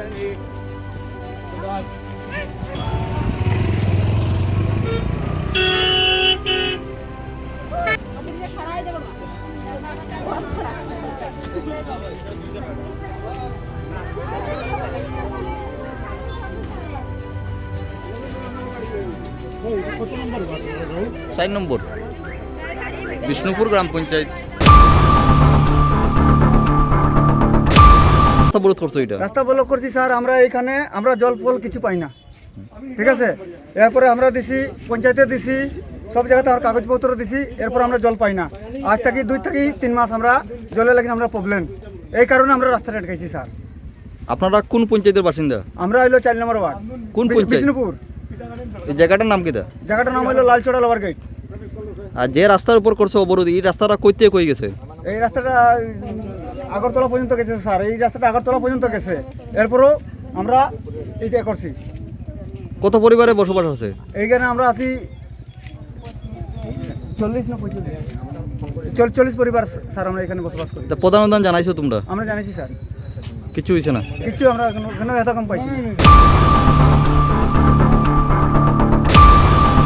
Danny. Good luck. সাইন নম্বর বিষ্ণুপুর গ্রাম পঞ্চায়েত রাস্তা অবরোধ করছ এটা? রাস্তা ব্লক করছি স্যার আমরা এখানে আমরা জল ফল কিছু পাই না। ঠিক আছে? এরপরে আমরা দিছি পঞ্চায়েতে দিছি সব জায়গাতে আমার কাগজপত্র দিছি এরপর আমরা জল পাই না। আজ থেকে দুই থেকে তিন মাস আমরা জলে লাগে আমরা প্রবলেম এই কারণে আমরা রাস্তাটা আটকাইছি স্যার। আপনারা কোন পঞ্চায়েতের বাসিন্দা? আমরা হইল চার নম্বর ওয়ার্ড। কোন পঞ্চায়েত? বিষ্ণুপুর। এই জায়গাটার নাম কি দা জায়গাটার নাম হইল লালচড়া লোয়ার গেট আর যে রাস্তার উপর করছ অবরোধ এই রাস্তাটা কইতে কই গেছে? এই রাস্তাটা আগরতলা পর্যন্ত গেছে স্যার। এই রাস্তাটা আগরতলা পর্যন্ত গেছে। এরপরও আমরা এইটা করছি। কত পরিবারে বসবাস আছে? এইখানে আমরা আছি চল্লিশ না পঁয়তাল্লিশ চল্লিশ পরিবার স্যার আমরা এখানে বসবাস করি। প্রধান অনুদান জানাইছো তোমরা? আমরা জানিছি স্যার। কিছু হয়েছে না? কিছু আমরা এখনও এত কম পাইছি